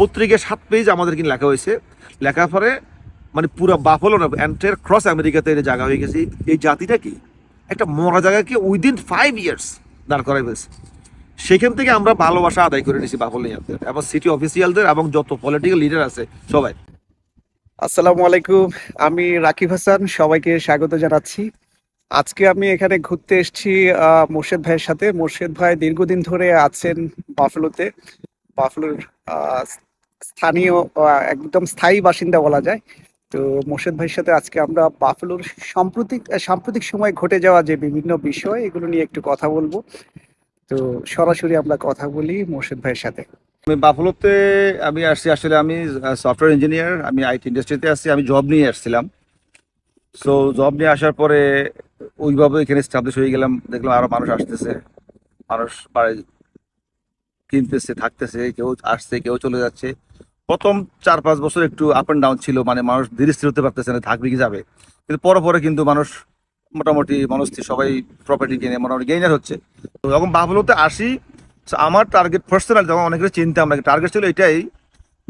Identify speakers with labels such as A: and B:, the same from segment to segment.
A: পত্রিকায় সাত পেজ আমাদের কিন্তু লেখা হয়েছে। লেখার পরে মানে পুরো বাফলো না ক্রস আমেরিকাতে এটা জায়গা হয়ে গেছে। এই জাতিটা কি? একটা মরা জায়গাকে উইদিন ফাইভ ইয়ার্স দাঁড় করাই হয়েছে সেখান থেকে আমরা ভালোবাসা আদায় করে নিয়েছি বাফলিয়ানদের এবং সিটি অফিসিয়ালদের এবং যত পলিটিক্যাল লিডার আছে, সবাই।
B: আসসালামু আলাইকুম, আমি রাকিব হাসান, সবাইকে স্বাগত জানাচ্ছি। আজকে আমি এখানে ঘুরতে এসেছি মোর্শেদ ভাইয়ের সাথে। মোর্শেদ ভাই দীর্ঘদিন ধরে আছেন বাফলোতে। বাফলোর স্থানীয় একদম স্থায়ী বাসিন্দা বলা যায়। তো মোর্শেদ ভাইয়ের সাথে আজকে আমরা বাফলোর সাম্প্রতিক সাম্প্রতিক সময় ঘটে যাওয়া যে বিভিন্ন বিষয়, এগুলো নিয়ে একটু কথা বলব। তো সরাসরি আমরা কথা বলি মোর্শেদ ভাইয়ের সাথে।
A: আমি বাফলোতে, আমি আসছি আসলে আমি সফটওয়্যার ইঞ্জিনিয়ার আমি আইটি ইন্ডাস্ট্রিতে আসছি, আমি জব নিয়ে আসছিলাম। সো জব নিয়ে আসার পরে ওইভাবে এখানে স্টাবলিশ হয়ে গেলাম, দেখলাম আরও মানুষ আসতেছে। মানুষ কিনতেছে, থাকতেছে, কেউ আসছে, কেউ চলে যাচ্ছে। প্রথম চার পাঁচ বছর একটু আপ অ্যান্ড ডাউন ছিল মানে মানুষ ধীরে স্থির হতে পারতেছে না, থাকবে কি যাবে। কিন্তু পরে পরে কিন্তু মানুষ মোটামুটি মনস্থির, সবাই প্রপার্টি কিনে, মোটামুটি গেইনার হচ্ছে। তো যখন বাফলোতে আসি আমার টার্গেট পার্সোনাল যখন অনেকের চিন্তা, আমরা টার্গেট ছিল এটাই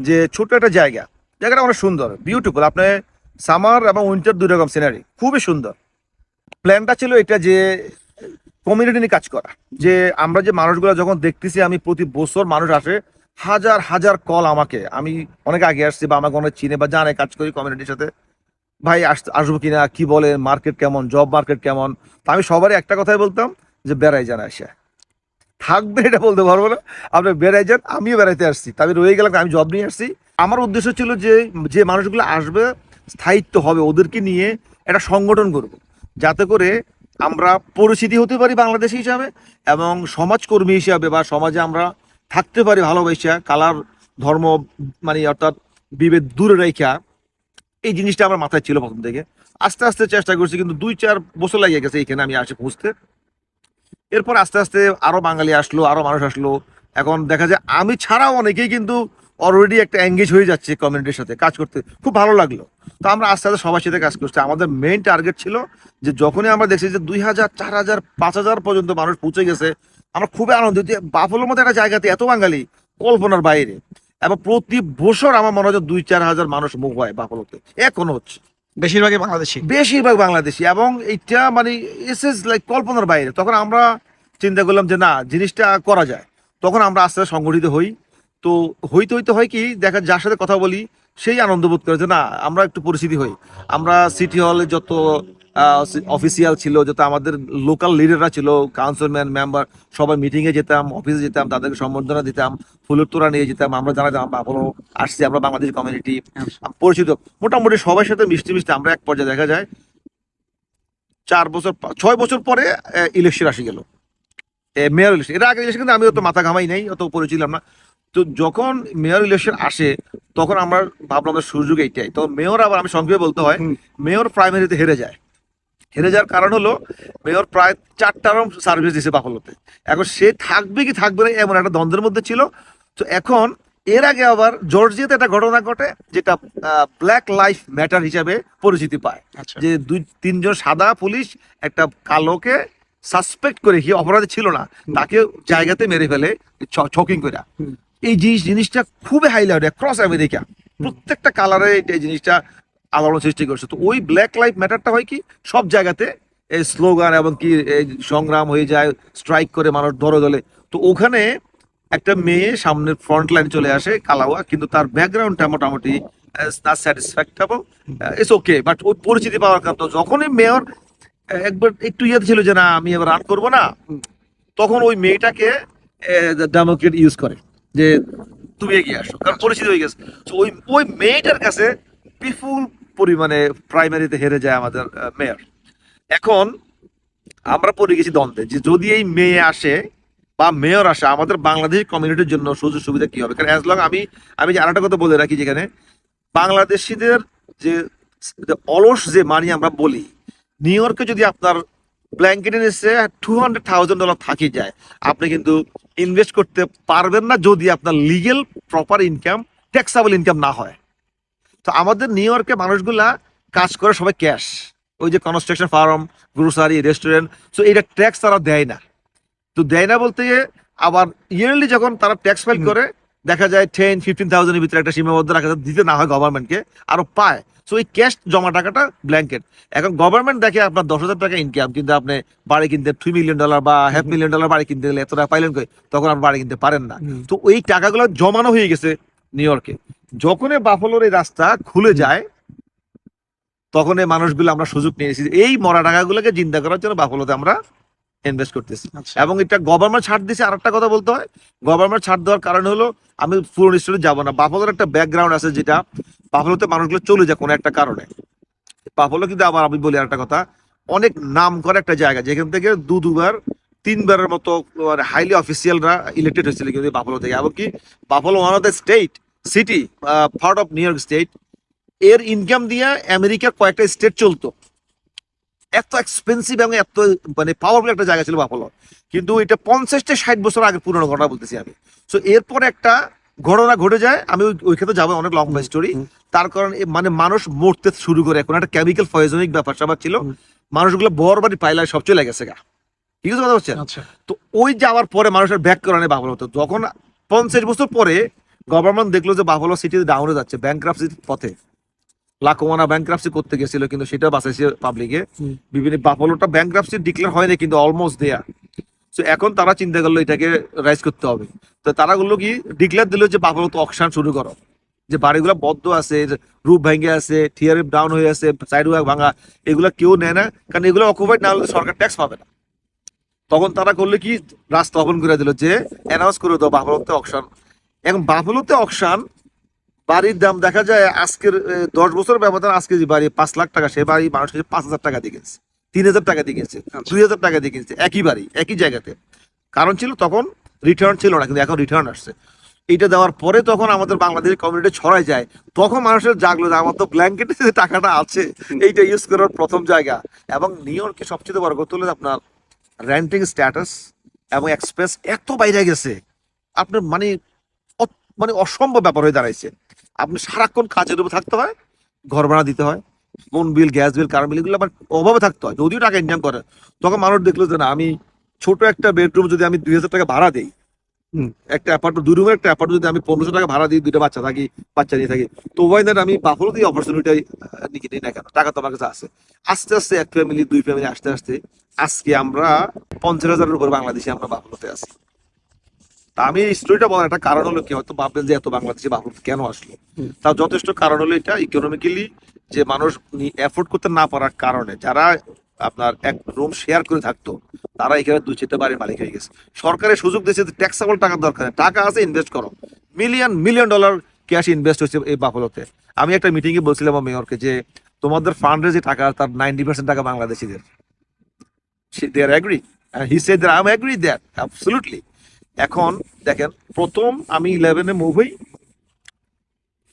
A: যে ছোট একটা জায়গা। জায়গাটা অনেক সুন্দর বিউটিফুল আপনি সামার এবং উইন্টার দুই রকম সিনারি খুবই সুন্দর। প্ল্যানটা ছিল এটা যে কমিউনিটি নিয়ে কাজ করা, যে আমরা যে মানুষগুলো যখন দেখতেছি, আমি প্রতি বছর মানুষ আসে হাজার হাজার কল আমাকে। আমি অনেক আগে আসছি বা আমাকে অনেক চিনে বা জানে কাজ করি কমিউনিটির সাথে। ভাই, আস, আসব কিনা, কি বলে মার্কেট কেমন জব মার্কেট কেমন? তা আমি সবারই একটা কথাই বলতাম যে, বেড়াই যান আসে থাকবে এটা বলতে পারব না। আপনি বেড়াই যান, আমিও বেড়াইতে আসছি। তা আমি রয়ে গেলাম আমি জব নিয়ে আসছি। আমার উদ্দেশ্য ছিল যে যে মানুষগুলো আসবে, স্থায়িত্ব হবে ওদেরকে নিয়ে একটা সংগঠন করব। যাতে করে আমরা পরিচিতি হতে পারি বাংলাদেশ হিসাবে এবং সমাজকর্মী হিসাবে বা সমাজে আমরা থাকতে পারি ভালোবাসা, কালার, ধর্ম মানে অর্থাৎ বিভেদ দূরে রেখা এই জিনিসটা আমার মাথায় ছিল প্রথম থেকে। আস্তে আস্তে চেষ্টা করছি, কিন্তু দুই চার বছর লাগিয়ে গেছে এখানে আমি আসে পৌঁছতে এরপর আস্তে আস্তে আরও বাঙালি আসলো, আরও মানুষ আসলো। এখন দেখা যায় আমি ছাড়াও অনেকেই কিন্তু অলরেডি একটা এঙ্গেজ হয়ে যাচ্ছে কমিউনিটির সাথে, কাজ করতে। খুব ভালো লাগল। তো আমরা আস্তে আস্তে সবার সাথে কাজ করছি। আমাদের মেইন টার্গেট ছিল যে যখনই আমরা দেখছি যে দুই হাজার, চার হাজার, পাঁচ হাজার পর্যন্ত মানুষ পৌঁছে গেছে আমরা খুবই আনন্দিত বাফলোর মতো একটা জায়গাতে এত বাঙালি কল্পনার বাইরে। এবং প্রতি বছর আমার মনে হয় দুই চার হাজার মানুষ মুখ হয় বাফলোতে। এখনও হচ্ছে।
B: বেশিরভাগই বাংলাদেশি।
A: বেশিরভাগ বাংলাদেশি। এবং এটা মানে ইস ইজ লাইক কল্পনার বাইরে। তখন আমরা চিন্তা করলাম যে না জিনিসটা করা যায়। তখন আমরা আস্তে আস্তে সংগঠিত হই। তো হইতে হইতে হয় কি দেখা যার সাথে কথা বলি সেই আনন্দ বোধ করে যে না আমরা একটু পরিচিতি হই। আমরা সিটি হলে যত অফিসিয়াল ছিল যত আমাদের লোকাল লিডাররা ছিল কাউন্সিলম্যান মেম্বার সবাই মিটিংয়ে যেতাম অফিসে যেতাম তাদেরকে সম্বর্ধনা দিতাম ফুলের তোরা নিয়ে যেতাম আমরা যারা বাবলো আসছি আমরা বাংলাদেশ কমিউনিটি পরিচিত। মোটামুটি সবার সাথে মিষ্টি মিষ্টি আমরা এক পর্যায়ে দেখা যায় চার বছর ছয় বছর পরে ইলেকশন আসি গেল। মেয়র ইলেকশন এর আগে ইলেকশন কিন্তু আমি অত মাথা ঘামাই নাই অত পরিচিলাম না। তো যখন মেয়র ইলেকশন আসে তখন আমরা ভাবলাম সুযোগ এইটাই। তো মেয়র আবার আমি সংক্ষেপে বলতে হয় মেয়র প্রাইমারিতে হেরে যায়। হেরে যাওয়ার কারণ হলো মেয়র প্রায় চারটারও সার্ভিস দিছে বাফলোতে। এখন সে থাকবে কি থাকবে না এমন একটা দ্বন্দ্বের মধ্যে ছিল। তো এখন এর আগে আবার জর্জিয়াতে একটা ঘটনা ঘটে যেটা ব্ল্যাক লাইফ ম্যাটার হিসাবে পরিচিতি পায়।
B: আচ্ছা।
A: যে দুই তিনজন সাদা পুলিশ একটা কালোকে সাসপেক্ট করে কি অপরাধী ছিল না। তাকে জায়গাতে মেরে ফেলে ছকিং করে এই জিনিস জিনিসটা খুবই হাইলাইট ক্রস আমেরিকা প্রত্যেকটা কালারে এই জিনিসটা আলোড়ন সৃষ্টি করছে। তো ওই ব্ল্যাক লাইফ ম্যাটারটা হয় কি, সব জায়গাতে এই স্লোগান এবং কি এই সংগ্রাম হয়ে যায় স্ট্রাইক করে মানুষ ধরে দলে তো ওখানে একটা মেয়ে সামনের ফ্রন্ট লাইন চলে আসে কালাওয়া, কিন্তু তার ব্যাকগ্রাউন্ডটা মোটামুটি না স্যাটিসফ্যাক্টেবল ইটস ওকে বাট ওই পরিচিতি পাওয়ার কারণ। তো যখনই মেয়র একবার একটু ইয়ে ছিল যে না, আমি এবার রান করব না, তখন ওই মেয়েটাকে ডেমোক্রেট ইউজ করে, যে তুমি এগিয়ে আসো, কারণ পরিচিতি হয়ে গেছে। ওই ওই মেয়েটার কাছে বিপুল পরিমাণে প্রাইমারিতে হেরে যায় আমাদের মেয়র এখন আমরা পড়ে গেছি দ্বন্দ্বে যে যদি এই মেয়ে আসে বা মেয়র আসে, আমাদের বাংলাদেশ কমিউনিটির জন্য সুযোগ সুবিধা কি হবে? কারণ অ্যাজ লং আমি আমি যে আরেকটা কথা বলে রাখি যেখানে, বাংলাদেশিদের যে অলস যে মানি আমরা বলি নিউ ইয়র্কে যদি আপনার ব্ল্যাঙ্কেটের এসে টু হান্ড্রেড থাউজেন্ড ডলার থাকি যায়, আপনি কিন্তু ইনভেস্ট করতে পারবেন না যদি আপনার legal proper income taxable income না হয়। তো আমাদের নিউ ইয়র্কে মানুষগুলা কাজ করে সবাই ক্যাশ ওই যে construction firm grocery restaurant so এটা ট্যাক্স তারা দেয় না। তো দেয় না বলতে গিয়ে আবার ইয়ারলি যখন তারা ট্যাক্স ফাইল করে দেখা যায় টেন ফিফটিন থাউজেন্ডের ভিতরে একটা সীমাবদ্ধ রাখা যায়, দিতে না হয় গভর্নমেন্টকে আরও পায়। সো এই ক্যাশ জমা টাকাটা ব্ল্যাঙ্কেট এখন গভর্নমেন্ট দেখে আপনার দশ হাজার টাকা ইনকাম কিন্তু আপনি বাড়ি কিনতে থ্রি মিলিয়ন ডলার বা হাফ মিলিয়ন ডলার বাড়ি কিনতে গেলে এত টাকা পাইলেন কই? তখন আপনি বাড়ি কিনতে পারেন না। তো ওই টাকাগুলো জমানো হয়ে গেছে নিউ ইয়র্কে যখনই বাফলোর এই রাস্তা খুলে যায় তখন এই মানুষগুলো আমরা সুযোগ নিয়েছি এই মরা টাকাগুলোকে চিন্তা করার জন্য বাফলোতে আমরা ইনভেস্ট করতেছি।
B: আচ্ছা।
A: এবং এটা গভর্নমেন্ট ছাড় দিছে আর একটা কথা বলতে হয় গভর্নমেন্ট ছাড় দেওয়ার কারণ হলো আমি পুরো স্টোরি যাব না। বাফলোর একটা ব্যাকগ্রাউন্ড আছে যেটা বাফলোতে মানুষগুলো চলে যায় কোনো একটা কারণে। বাফলো কিন্তু আবার আমি বলি একটা কথা অনেক নাম করা একটা জায়গা যেখান থেকে দু দুবার তিনবারের মতো হাইলি অফিসিয়ালরা ইলেক্টেড হয়েছিল কিন্তু বাফলো থেকে এমনকি Buffalo one of the state city part of New York state এর ইনকাম দিয়ে আমেরিকার কয়েকটা স্টেট চলতো। এত এক্সপেন্সিভ এবং এত মানে পাওয়ারফুল একটা জায়গা ছিল বাফলো কিন্তু এটা পঞ্চাশটা ষাট বছর আগে পুরনো ঘটনা বলতেছি আমি। সো এরপর একটা ঘটনা ঘটে যায় আমি ওই- ওইখানে যাব অনেক লম্বা স্টোরি তার কারণ মানে মানুষ মরতে শুরু করে এখন। একটা কেমিক্যাল পয়জনিক ব্যাপার স্যাপার ছিল। মানুষগুলো বড় বাড়ি পাইলায় সব চলে গেছে গা। ঠিক আছে কথা হচ্ছে
B: আচ্ছা।
A: তো ওই যাওয়ার পরে মানুষের ব্যাক করানে বাফলো হতো যখন পঞ্চাশ বছর পরে গভর্নমেন্ট দেখল যে বাফলো সিটি ডাউনে যাচ্ছে ব্যাংক্রাফসির পথে। লাকোমানা ব্যাংক্রাফসি করতে গেছিল কিন্তু সেটা বাঁচাইছে পাবলিকে। বিভিন্ন বাফলোটা ব্যাংক্রাফসি ডিক্লেয়ার হয়নি কিন্তু অলমোস্ট দেয়া তো এখন তারা চিন্তা করল এটাকে রাইজ করতে হবে। তো তারা বলল কি ডিক্লেয়ার দিল যে বাফলো তো অকশান শুরু করো। যে বাড়িগুলো বদ্ধ আছে রূপ ভেঙে আছে থিয়ারি ডাউন হয়ে আছে সাইড ওয়াক ভাঙা এগুলো কেউ নেয় না কারণ এগুলো অকুপাইড না হলে সরকার ট্যাক্স পাবে না। তখন তারা করল কি রাস্তা ওপেন করে দিল যে অ্যানাউন্স করে দাও বাফলোতে অকশন এখন বাফলোতে অকশন বাড়ির দাম দেখা যায় আজকের দশ বছর ব্যবধান আজকে যে বাড়ি পাঁচ লাখ টাকা সে বাড়ি মানুষ কাছে পাঁচ হাজার টাকা দিয়ে কিনছে তিন হাজার টাকা দিয়ে কিনছে
B: আচ্ছা।
A: দুই হাজার টাকা দিয়ে কিনছে একই বাড়ি একই জায়গাতে। কারণ ছিল তখন রিটার্ন ছিল না কিন্তু এখন রিটার্ন আসছে। এইটা দেওয়ার পরে তখন আমাদের বাংলাদেশের কমিউনিটি ছড়ায় যায় তখন মানুষের জাগলো যে আমার তো ব্ল্যাঙ্কেটে যে টাকাটা আছে এইটা ইউজ করার প্রথম জায়গা। এবং নিউ ইয়র্কে সবচেয়ে বড় কথা হলো আপনার র্যান্টিং স্ট্যাটাস এবং এক্সপ্রেস এত বাইরে গেছে আপনার মানে মানে অসম্ভব ব্যাপার হয়ে দাঁড়াইছে। আপনি সারাক্ষণ কাজের উপর থাকতে হয়, ঘর ভাড়া দিতে হয় phone bill gas bill current bill এগুলো আমার অভাবে থাকতে হয়। যদিও টাকা ইনকাম করে, তখন মানুষ দেখল যে না, আমি ছোট একটা বেডরুম যদি আমি দুই হাজার টাকা ভাড়া দিই। একটা অ্যাপার্টমেন্ট দুই রুমের একটা অ্যাপার্টমেন্ট যদি আমি পনেরোশো টাকা ভাড়া দিই, দুইটা বাচ্চা থাকি, বাচ্চা নিয়ে থাকি, তো ওয়াই দেন আমি বাফলো দিয়ে অপরচুনিটি নিয়ে নিই না কেন? টাকা তো আমার কাছে আছে। আস্তে আস্তে এক ফ্যামিলি দুই ফ্যামিলি আস্তে আস্তে, আজকে আমরা পঞ্চাশ হাজারের উপর বাংলাদেশে আমরা বাফলোতে আছি। তা আমি এই স্টোরিটা বলার একটা কারণ হলো কি হয়তো ভাববেন যে এত বাংলাদেশে বাফলোতে কেন আসলো। তার যথেষ্ট কারণ হলো এটা ইকোনমিক্যালি যে মানুষ এফোর্ড করতে না পারার কারণে যারা আপনার এক রুম শেয়ার করে থাকতো তারা এখানে দুই চারটে বাড়ির মালিক হয়ে গেছে। সরকারের সুযোগ দিয়েছে ট্যাক্সেবল টাকার দরকার টাকা আছে ইনভেস্ট করো। Million million dollar cash invest হচ্ছে এই বাফলোতে আমি একটা মিটিং এ বলছিলাম মেয়রকে যে তোমাদের ফান্ডে যে টাকা তার নাইনটি পার্সেন্ট টাকা বাংলাদেশিদের। They are agree he said that I am agree that absolutely এখন দেখেন, প্রথম আমি ইলেভেনে মুভ হই।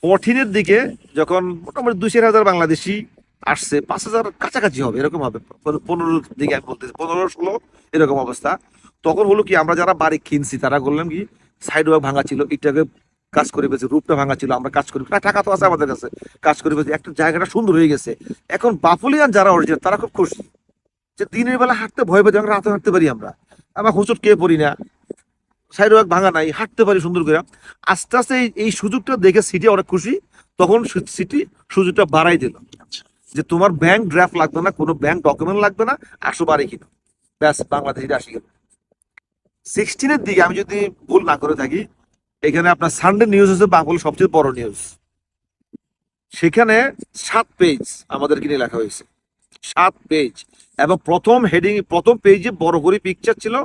A: ফোরটিনের দিকে যখন মোটামুটি দুই চার হাজার বাংলাদেশি আসছে, পাঁচ হাজার কাছাকাছি হবে, এরকম হবে। পনেরো- দিকে আমি বলতেছি, পনেরো, ষোলো, এরকম অবস্থা। তখন হলো কি, আমরা যারা বাড়ি কিনছি, তারা করলাম কি সাইড ওয়াক ভাঙা ছিল এটাকে কাজ করে পেয়েছি রূপটা ভাঙা ছিল, আমরা কাজ করি। টাকা তো আছে আমাদের কাছে, কাজ করে পেয়েছি একটা জায়গাটা সুন্দর হয়ে গেছে। এখন বাফুলিয়ান যারা অরিজিনাল তারা খুব খুশি যে দিনের বেলা হাঁটতে ভয় পেতে রাতে হাঁটতে পারি আমরা। আমরা হোঁচট কে পড়ি না। সাইড ওয়াক ভাঙা নাই হাঁটতে পারি সুন্দর করে। আস্তে আস্তে এই- সুযোগটা দেখে সিটি অনেক খুশি তখন সিটি সুযোগটা বাড়াই দিল।
B: আচ্ছা।
A: যে তোমার ব্যাংক ড্রাফট লাগবে না কোনো ব্যাংক ডকুমেন্ট লাগবে না আসো বাড়ি কিনো। ব্যাস বাংলাদেশে আসি গেল। সিক্সটিনের দিকে আমি যদি ভুল না করে থাকি এখানে আপনার সানডে নিউজ হচ্ছে বাংলা সবচেয়ে বড় নিউজ সেখানে সাত পেজ আমাদের কিনে লেখা হয়েছে। সাত পেজ এবং প্রথম হেডিং প্রথম পেজে বড় করে পিকচার ছিল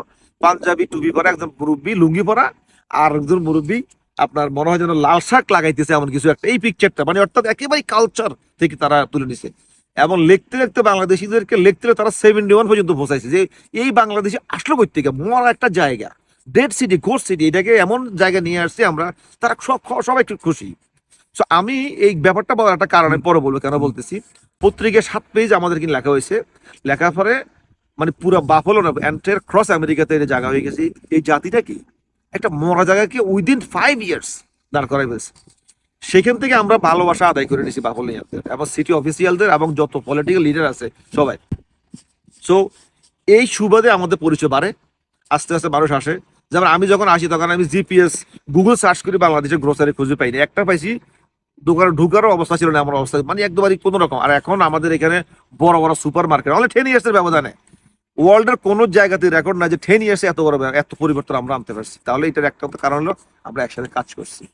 A: পাঞ্জাবি টুপি পরা, একজন মুরব্বী, লুঙ্গি পরা, আর একজন মুরব্বী, আপনার মনে হয় যেন লাল শাক লাগাইতেছে এমন কিছু একটা। এই পিকচারটা মানে অর্থাৎ একেবারে কালচার থেকে তারা তুলে নিছে। এবং লিখতে লিখতে বাংলাদেশিদেরকে লিখতে তারা সেভেন্টি ওয়ান পর্যন্ত পৌঁছাইছে যে এই বাংলাদেশে আসলো থেকে মরা একটা জায়গা। ডেড সিটি গোস্ট সিটি এটাকে এমন জায়গায় নিয়ে আসছে আমরা, তারা সব সবাই একটু খুশি। সো আমি এই ব্যাপারটা বলার একটা কারণে পরে বলব, কেন বলতেছি? পত্রিকায় সাত পেজ আমাদের কিন্তু লেখা হয়েছে। লেখার পরে মানে পুরো বাফলো না ক্রস আমেরিকাতে এটা জায়গা হয়ে গেছে। এই জাতিটা কি? একটা মরা জায়গাকে উইদিন ফাইভ ইয়ার্স দাঁড় করাই ফেলছে। সেখান থেকে আমরা ভালোবাসা আদায় করে নিয়েছি বাফলিয়ানদের এবং সিটি অফিসিয়ালদের এবং যত পলিটিক্যাল লিডার আছে সবাই। সো এই সুবাদে আমাদের পরিচয় বাড়ে, আস্তে আস্তে মানুষ আসে। যেমন আমি যখন আসি, তখন আমি জিপিএস গুগল সার্চ করি, বাংলাদেশের গ্রোসারি খুঁজে পাইনি। একটা পাইছি, দোকানে ঢুকারও অবস্থা ছিল না আমার অবস্থা। মানে একদমই কোনো রকম। আর এখন আমাদের এখানে বড় বড় সুপার মার্কেট অনলি টেন ইয়ার্সের ব্যবধানে। ওয়ার্ল্ডের কোনো জায়গাতে রেকর্ড না যে টেন ইয়ার্সে এত বড় এত পরিবর্তন আমরা আনতে পারছি। তাহলে এটার একটা কারণ হলো, আমরা একসাথে কাজ করছি।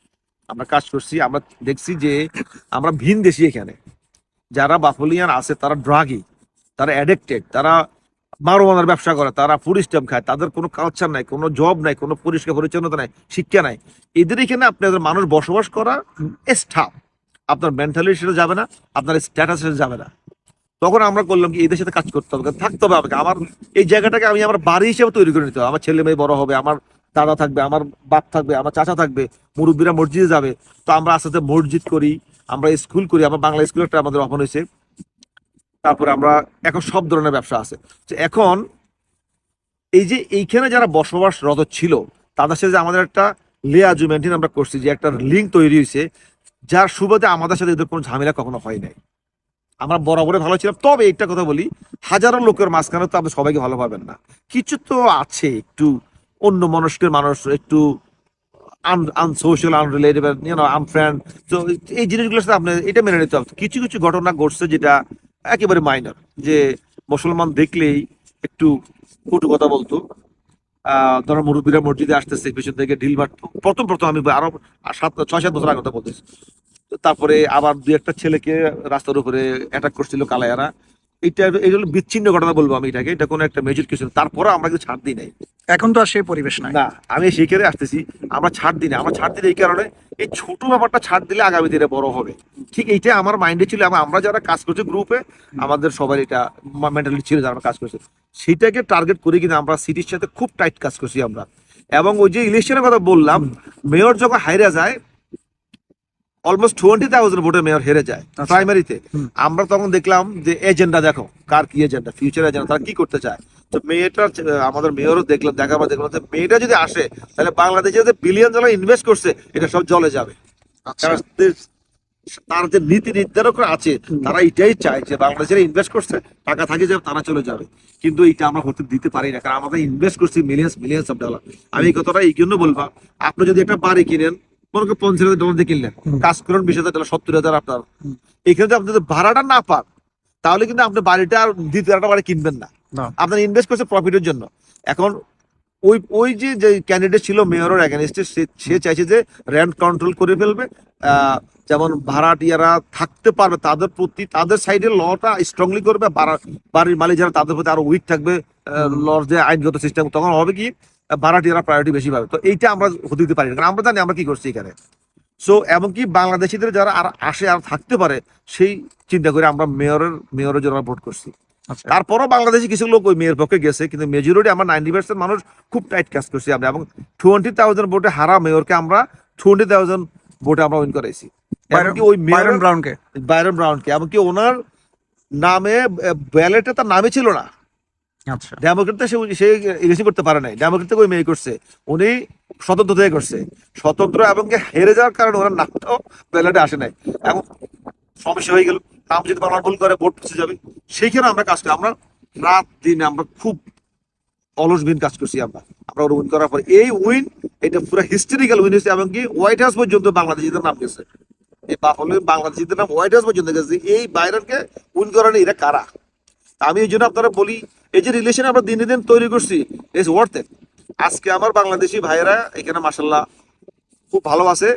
A: আমরা কাজ করছি, আমরা দেখছি যে আমরা ভিন দেশি এখানে। যারা বাফলিয়ান আছে, তারা ড্রাগি তারা অ্যাডিক্টেড তারা মারোয়ানার ব্যবসা করে, তারা স্ট্যাম্প খায়, তাদের কোনো কালচার নাই, কোনো জব নাই, কোনো পরিষ্কার পরিচ্ছন্নতা নাই, শিক্ষা নাই। এদের এখানে আপনাদের মানুষ বসবাস করা স্টাফ আপনার মেন্টালিটি সেটা যাবে না, আপনার স্ট্যাটাস সেটা যাবে না। তখন আমরা করলাম কি, এদের সাথে কাজ করতে হবে থাকতে হবে আমাকে। আমার এই জায়গাটাকে আমি আমার বাড়ি হিসেবে তৈরি করে নিতে হবে। আমার ছেলে মেয়ে বড় হবে, আমার দাদা থাকবে, আমার বাপ থাকবে, আমার চাচা থাকবে, মুরব্বীরা মসজিদে যাবে। তো আমরা আস্তে আস্তে মসজিদ করি, আমরা স্কুল করি, আমার বাংলা স্কুল একটা আমাদের ওপেন হয়েছে। তারপরে আমরা এখন সব ধরনের ব্যবসা আছে। তো এখন এই যে এইখানে যারা বসবাসরত ছিল, তাদের সাথে আমাদের একটা লেয়াজু মেনটেন আমরা করছি, যে একটা লিঙ্ক তৈরি হয়েছে, যার সুবাদে আমাদের সাথে এদের কোনো ঝামেলা কখনো হয় নাই। আমরা বরাবরে ভালো ছিলাম। তবে একটা কথা বলি, হাজারো লোকের মাঝখানে তো আপনি সবাইকে ভালো পাবেন না। কিছু তো আছে একটু অন্য মনস্কের মানুষ, একটু আনসোশাল আনরিলেটেবল ইউনো আনফ্রেন্ড তো এই জিনিসগুলোর সাথে আপনি এটা মেনে নিতে হবে। কিছু কিছু ঘটনা ঘটছে যেটা একেবারে মাইনর যে মুসলমান দেখলেই একটু কটু কথা বলতো। ধরো মুরব্বীরা মসজিদে আসতেছে, পেছন থেকে ঢিল মারতো প্রথম প্রথম আমি আরও সাত, ছয়, সাত বছর আগে কথা বলতেছি। তারপরে আবার দুই একটা ছেলেকে রাস্তার উপরে অ্যাটাক করছিল কালায়ারা এটা এটা হলো বিচ্ছিন্ন ঘটনা বলব আমি এটাকে। এটা কোনো একটা মেজর কিছু তারপরে আমরা কিছু ছাড় দিই নাই।
B: এখন তো আর সেই পরিবেশ নাই।
A: না আমি সেইখানে আসতেছি আমরা ছাড় দিই না আমরা ছাড় দিই এই কারণে এই ছোট ব্যাপারটা ছাড় দিলে আগামী দিনে বড় হবে। ঠিক এইটা আমার মাইন্ডে ছিল। আমরা যারা কাজ করছি গ্রুপে আমাদের সবার এটা মেন্টালিটি ছিল যারা কাজ করছে। সেটাকে টার্গেট করে কিন্তু আমরা সিটির সাথে খুব টাইট কাজ করছি আমরা। এবং ওই যে ইলেকশনের কথা বললাম মেয়র যখন হাইরা যায় অলমোস্ট টোয়েন্টি থাউজেন্ড ভোটে মেয়র হেরে যায়
B: আচ্ছা।
A: প্রাইমারিতে আমরা তখন দেখলাম যে এজেন্ডা দেখো কার কি এজেন্ডা ফিউচার এজেন্ডা তারা কি করতে চায়। তো মেয়েটা আমাদের মেয়রও দেখলাম দেখলাম যে মেয়েটা যদি আসে তাহলে বাংলাদেশে যে বিলিয়ন ডলার ইনভেস্ট করছে এটা সব জলে যাবে।
B: আচ্ছা।
A: কারণ তার যে নীতি নির্ধারকরা আছে তারা এটাই চায় যে বাংলাদেশের ইনভেস্ট করছে টাকা থাকে যাবে তারা চলে যাবে। কিন্তু এটা আমরা হতে দিতে পারি না কারণ আমরা ইনভেস্ট করছি মিলিয়ন্স মিলিয়ন্স অফ ডলার আমি এই কথাটা এই জন্য বলব আপনি যদি একটা বাড়ি কিনেন মনে করেন পঞ্চাশ হাজার ডলার দিয়ে কিনলেন। কাজ করুন বিশ হাজার ডলার সত্তর হাজার আপনার। এখানে যদি আপনি ভাড়াটা না পান তাহলে কিন্তু আপনি বাড়িটা আর দ্বিতীয় একটা বাড়ি কিনবেন না। আপনার ইনভেস্ট করছে প্রফিটের জন্য। এখন ওই ওই যে যে ক্যান্ডিডেট ছিল মেয়রের অ্যাগেনিস্টে সে চাইছে যে র্যান্ট কন্ট্রোল করে ফেলবে। আহ, যেমন ভাড়াটিয়ারা থাকতে পারবে তাদের প্রতি তাদের সাইডে লটা স্ট্রংলি করবে। বাড়ির মালিক যারা তাদের প্রতি আরও উইক থাকবে। লর যে আইনগত সিস্টেম তখন হবে কি ভাড়াটিয়ারা প্রায়োরিটি বেশি পাবে। তো এইটা আমরা হতে দিতে পারি না। কারণ আমরা জানি আমরা কি করছি এখানে। সো এমনকি বাংলাদেশিদের যারা আর আসে আর থাকতে পারে সেই চিন্তা করে আমরা মেয়রের মেয়রের জন্য ভোট করছি।
B: আচ্ছা।
A: তারপরও বাংলাদেশে কিছু লোক ওই মেয়ের পক্ষে গেছে কিন্তু মেজরিটি আমরা নাইনটি পার্সেন্ট মানুষ খুব টাইট কাজ করছি আমরা। এবং টোয়েন্টি থাউজেন্ড ভোটে হারা মেয়রকে আমরা টোয়েন্টি থাউজেন্ড ভোটে আমরা উইন করাইছি। এমনকি ওই মেয়র
B: বাইরন ব্রাউনকে
A: বাইরন ব্রাউনকে এমনকি ওনার নামে ব্যালেটে তার নামে ছিল না। ডেমোক্রেট সে সে ইলেকশন করতে পারে নাই। ডেমোক্রেট ওই মেয়ে করছে। উনি স্বতন্ত্র থেকে করছে। স্বতন্ত্র এবং হেরে যাওয়ার কারণে ওনার নামটাও ব্যালেটে আসে নাই। এবং সমস্যা হয়ে গেল। নাম যদি বাংলা ভুল করে, ভোট পিছিয়ে যাবে। সেইখানে আমরা কাজ করি। আমরা রাত দিন আমরা খুব অলসবিন কাজ করছি আমরা। আমরা উইন করার পর এই উইন, এটা পুরো হিস্টোরিক্যাল উইন হয়েছে এবং কি হোয়াইট হাউস পর্যন্ত বাংলাদেশিদের নাম গেছে। এই বাফলে বাংলাদেশিদের নাম হোয়াইট হাউস পর্যন্ত গেছে। এই বাইরনকে উইন করানো এরা কারা? আমি এই জন্য আপনারা বলি এই যে রিলেশন আমরা দিনে দিন তৈরি করছি ইটস ওয়ার্থ আজকে আমার বাংলাদেশি ভাইয়েরা এখানে মাসাল্লাহ খুব ভালো আছে।